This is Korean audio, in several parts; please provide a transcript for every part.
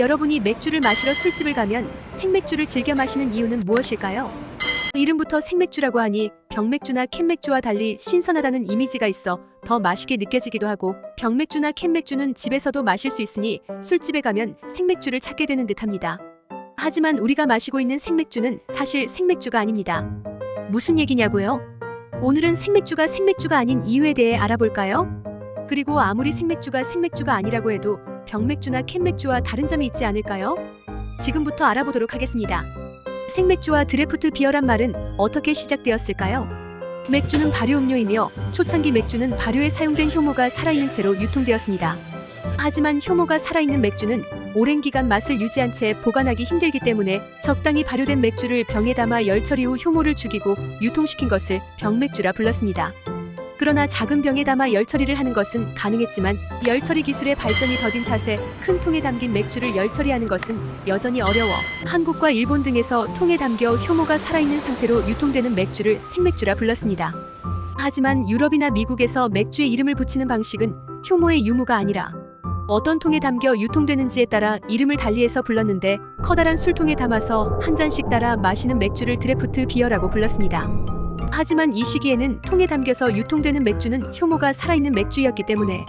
여러분이 맥주를 마시러 술집을 가면 생맥주를 즐겨 마시는 이유는 무엇일까요? 이름부터 생맥주라고 하니 병맥주나 캔맥주와 달리 신선하다는 이미지가 있어 더 맛있게 느껴지기도 하고 병맥주나 캔맥주는 집에서도 마실 수 있으니 술집에 가면 생맥주를 찾게 되는 듯합니다. 하지만 우리가 마시고 있는 생맥주는 사실 생맥주가 아닙니다. 무슨 얘기냐고요? 오늘은 생맥주가 생맥주가 아닌 이유에 대해 알아볼까요? 그리고 아무리 생맥주가 생맥주가 아니라고 해도 병맥주나 캔맥주와 다른 점이 있지 않을까요? 지금부터 알아보도록 하겠습니다. 생맥주와 드래프트 비어란 말은 어떻게 시작되었을까요? 맥주는 발효음료이며 초창기 맥주는 발효에 사용된 효모가 살아있는 채로 유통되었습니다. 하지만 효모가 살아있는 맥주는 오랜 기간 맛을 유지한 채 보관하기 힘들기 때문에 적당히 발효된 맥주를 병에 담아 열처리 후 효모를 죽이고 유통시킨 것을 병맥주라 불렀습니다. 그러나 작은 병에 담아 열 처리를 하는 것은 가능했지만 열 처리 기술의 발전이 더딘 탓에 큰 통에 담긴 맥주를 열 처리하는 것은 여전히 어려워 한국과 일본 등에서 통에 담겨 효모가 살아있는 상태로 유통되는 맥주를 생맥주라 불렀습니다. 하지만 유럽이나 미국에서 맥주에 이름을 붙이는 방식은 효모의 유무가 아니라 어떤 통에 담겨 유통되는지에 따라 이름을 달리해서 불렀는데 커다란 술통에 담아서 한 잔씩 따라 마시는 맥주를 드래프트 비어라고 불렀습니다. 하지만 이 시기에는 통에 담겨서 유통되는 맥주는 효모가 살아있는 맥주였기 때문에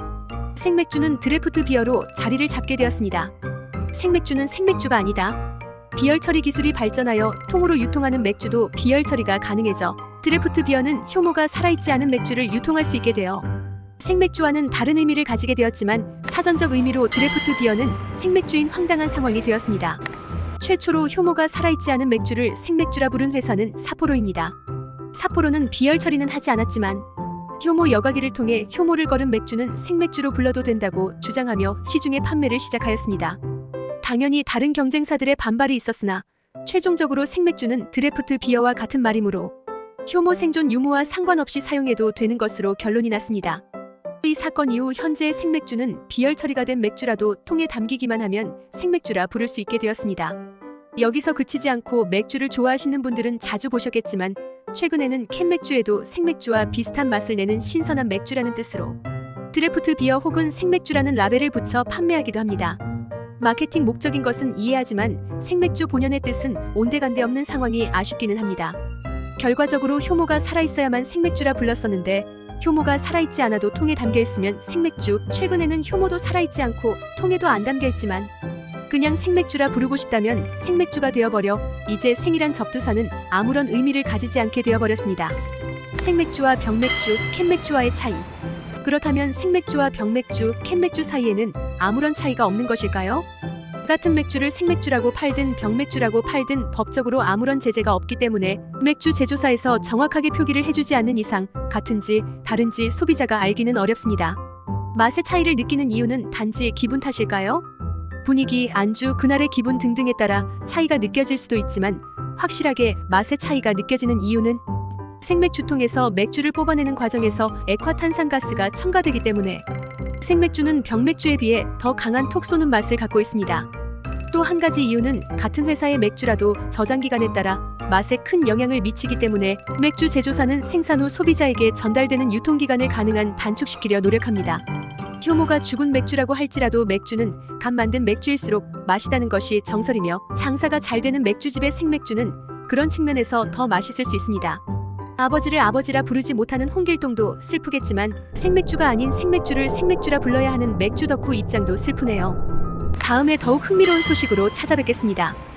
생맥주는 드래프트 비어로 자리를 잡게 되었습니다. 생맥주는 생맥주가 아니다. 비열 처리 기술이 발전하여 통으로 유통하는 맥주도 비열 처리가 가능해져 드래프트 비어는 효모가 살아있지 않은 맥주를 유통할 수 있게 되어 생맥주와는 다른 의미를 가지게 되었지만 사전적 의미로 드래프트 비어는 생맥주인 황당한 상황이 되었습니다. 최초로 효모가 살아있지 않은 맥주를 생맥주라 부른 회사는 사포로입니다. 사포로는 비열 처리는 하지 않았지만 효모 여과기를 통해 효모를 걸은 맥주는 생맥주로 불러도 된다고 주장하며 시중에 판매를 시작하였습니다. 당연히 다른 경쟁사들의 반발이 있었으나 최종적으로 생맥주는 드래프트 비어와 같은 말이므로 효모 생존 유무와 상관없이 사용해도 되는 것으로 결론이 났습니다. 이 사건 이후 현재의 생맥주는 비열 처리가 된 맥주라도 통에 담기기만 하면 생맥주라 부를 수 있게 되었습니다. 여기서 그치지 않고 맥주를 좋아하시는 분들은 자주 보셨겠지만 최근에는 캔 맥주에도 생맥주와 비슷한 맛을 내는 신선한 맥주라는 뜻으로 드래프트 비어 혹은 생맥주라는 라벨을 붙여 판매하기도 합니다. 마케팅 목적인 것은 이해하지만 생맥주 본연의 뜻은 온데간데 없는 상황이 아쉽기는 합니다. 결과적으로 효모가 살아있어야만 생맥주라 불렀었는데 효모가 살아있지 않아도 통에 담겨 있으면 생맥주, 최근에는 효모도 살아있지 않고 통에도 안 담겨 있지만 그냥 생맥주라 부르고 싶다면 생맥주가 되어버려 이제 생이란 접두사는 아무런 의미를 가지지 않게 되어버렸습니다. 생맥주와 병맥주, 캔맥주와의 차이. 그렇다면 생맥주와 병맥주, 캔맥주 사이에는 아무런 차이가 없는 것일까요? 같은 맥주를 생맥주라고 팔든 병맥주라고 팔든 법적으로 아무런 제재가 없기 때문에 맥주 제조사에서 정확하게 표기를 해주지 않는 이상 같은지 다른지 소비자가 알기는 어렵습니다. 맛의 차이를 느끼는 이유는 단지 기분 탓일까요? 분위기, 안주, 그날의 기분 등등에 따라 차이가 느껴질 수도 있지만 확실하게 맛의 차이가 느껴지는 이유는 생맥주 통에서 맥주를 뽑아내는 과정에서 액화탄산가스가 첨가되기 때문에 생맥주는 병맥주에 비해 더 강한 톡 쏘는 맛을 갖고 있습니다. 또 한 가지 이유는 같은 회사의 맥주라도 저장 기간에 따라 맛에 큰 영향을 미치기 때문에 맥주 제조사는 생산 후 소비자에게 전달되는 유통 기간을 가능한 단축시키려 노력합니다. 효모가 죽은 맥주라고 할지라도 맥주는 간 만든 맥주일수록 맛있다는 것이 정설이며 장사가 잘 되는 맥주집의 생맥주는 그런 측면에서 더 맛있을 수 있습니다. 아버지를 아버지라 부르지 못하는 홍길동도 슬프겠지만 생맥주가 아닌 생맥주를 생맥주라 불러야 하는 맥주 덕후 입장도 슬프네요. 다음에 더욱 흥미로운 소식으로 찾아뵙겠습니다.